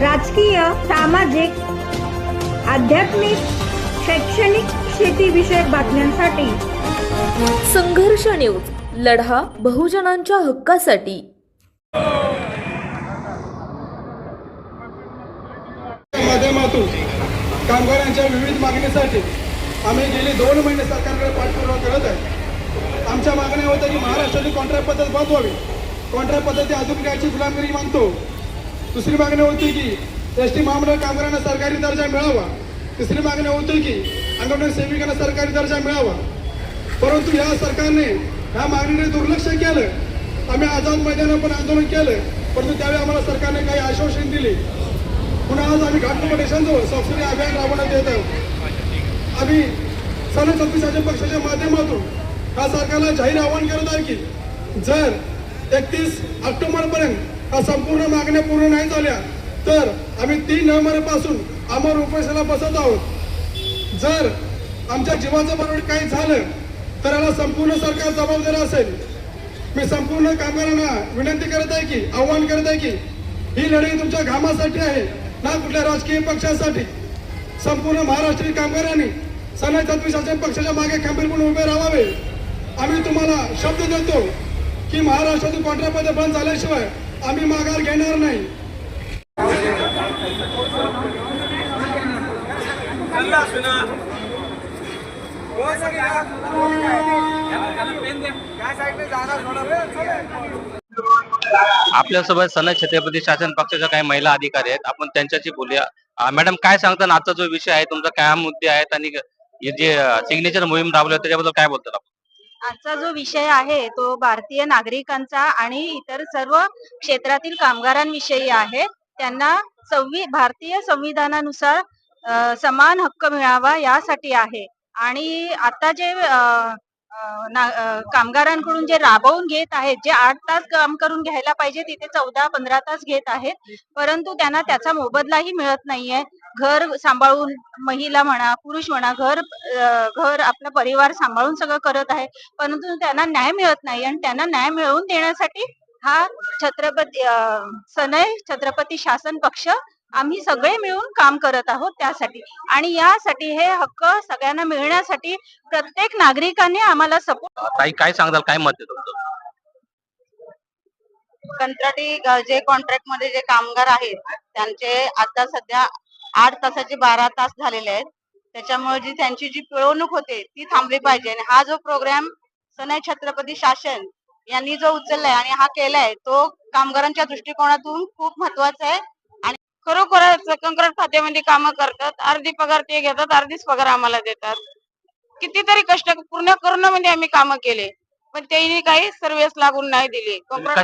राजकीय सामाजिक आध्यात्मिक शैक्षणिक शेतीविषयक बातम्यांसाठी. संघर्ष न्यूज लढा बहुजनांच्या हक्कासाठी. माध्यमातून कामगारांच्या विविध मागणीसाठी आम्ही गेले दोन महिने सरकारकडे पाठपुरावा करत आहे. आमच्या मागण्या होत्या की महाराष्ट्राची कॉन्ट्रॅक्ट पद्धत बंद व्हावी कॉन्ट्रॅक्ट पद्धती अजून कायची गुलामगिरी मानतो दुसरी मागणी होती की एस टी महामंडळ कामगारांना सरकारी दर्जा मिळावा. तिसरी मागणी होती की अंगणवाडी सेविकांना सरकारी दर्जा मिळावा. परंतु या सरकारने ह्या मागणीने दुर्लक्ष केलं. आम्ही आझाद मैदानावर पण आंदोलन केलं. परंतु त्यावेळी आम्हाला सरकारने काही आश्वासन दिले. पुन्हा आज आम्ही घाटकोपर देशांजवळ सबसिडी अभियान राबवण्यात येत आहोत आम्ही सन सत्तीसाच्या पक्षाच्या माध्यमातून हा सरकारला जाहीर आवाहन करत आहे की जर एकतीस ऑक्टोबरपर्यंत संपूर्ण मागण्या पूर्ण नाही झाल्या तर आम्ही तीन नोव्हेंबरपासून अमर उपोषणाला बसत आहोत. जर आमच्या जीवाचं बरोबर काही झालं तर याला संपूर्ण सरकार जबाबदार असेल. मी संपूर्ण कामगारांना विनंती करत आहे की आव्हान करत आहे की ही लढाई तुमच्या घामासाठी आहे ना कुठल्या राजकीय पक्षासाठी. संपूर्ण महाराष्ट्रीय कामगारांनी सना छत्तीस शासन पक्षाच्या मागे खंबीरपणे उभे राहावे. आम्ही तुम्हाला शब्द देतो की महाराष्ट्रातून कॉन्ट्रॅक्ट बंद झाल्याशिवाय आम्ही माघार घेणार नाही. आपल्यासोबत सनद छत्रपती शासन पक्षाच्या काही महिला अधिकारी आहेत. आपण त्यांच्याशी बोलूया. मॅडम काय सांगता आजचा जो विषय आहे तुमचा काय मुद्दे आहेत आणि हे जे सिग्नेचर मोहीम राबवली त्याच्याबद्दल काय बोलतात आपण? आजचा जो विषय आहे तो भारतीय नागरिकांचा आणि इतर सर्व क्षेत्रातील कामगारांविषयी आहे. त्यांना संवि भारतीय संविधानानुसार अ, समान हक्क मिळावा यासाठी आहे. आणि आता जे अ, अ, ना- अ, कामगारांकडून जे राबवून घेत आहेत जे आठ तास काम करून घ्यायला पाहिजे तिथे चौदा पंधरा तास घेत आहेत. परंतु त्यांना त्याचा मोबदलाही मिळत नाहीये. घर सांभाळून महिला म्हणा पुरुष म्हणा घर घर आपला परिवार सांभाळून सगळं करत आहे. परंतु त्यांना न्याय मिळत नाही आणि त्यांना न्याय मिळवून देण्यासाठी हा छत्रपती सनय छत्रपती शासन पक्ष आम्ही सगळे मिळून काम करत आहोत त्यासाठी. आणि यासाठी हे हक्क सगळ्यांना मिळण्यासाठी प्रत्येक नागरिकांनी आम्हाला सपोर्ट ताई काय सांगताल काय मत आहे तुमचं? कंत्राटी जे कॉन्ट्रॅक्टमध्ये जे कामगार आहेत त्यांचे आता सध्या आठ तासाचे बारा तास झालेले आहेत. त्याच्यामुळे जी त्यांची जी पिळवणूक होते ती थांबली पाहिजे. आणि हा जो प्रोग्राम सनय छत्रपती शासन यांनी जो उचललाय आणि हा केलाय तो कामगारांच्या दृष्टिकोनातून खूप महत्त्वाचा आहे. आणि खरोखरच कंत्राट खात्यामध्ये कामं करतात अर्धी पगार ते घेतात अर्धीच पगार आम्हाला देतात. कितीतरी कष्ट पूर्ण करोनामध्ये आम्ही कामं केले पण त्यांनी काही सर्व्हिस लागून नाही दिली. म्हणजे तुम्ही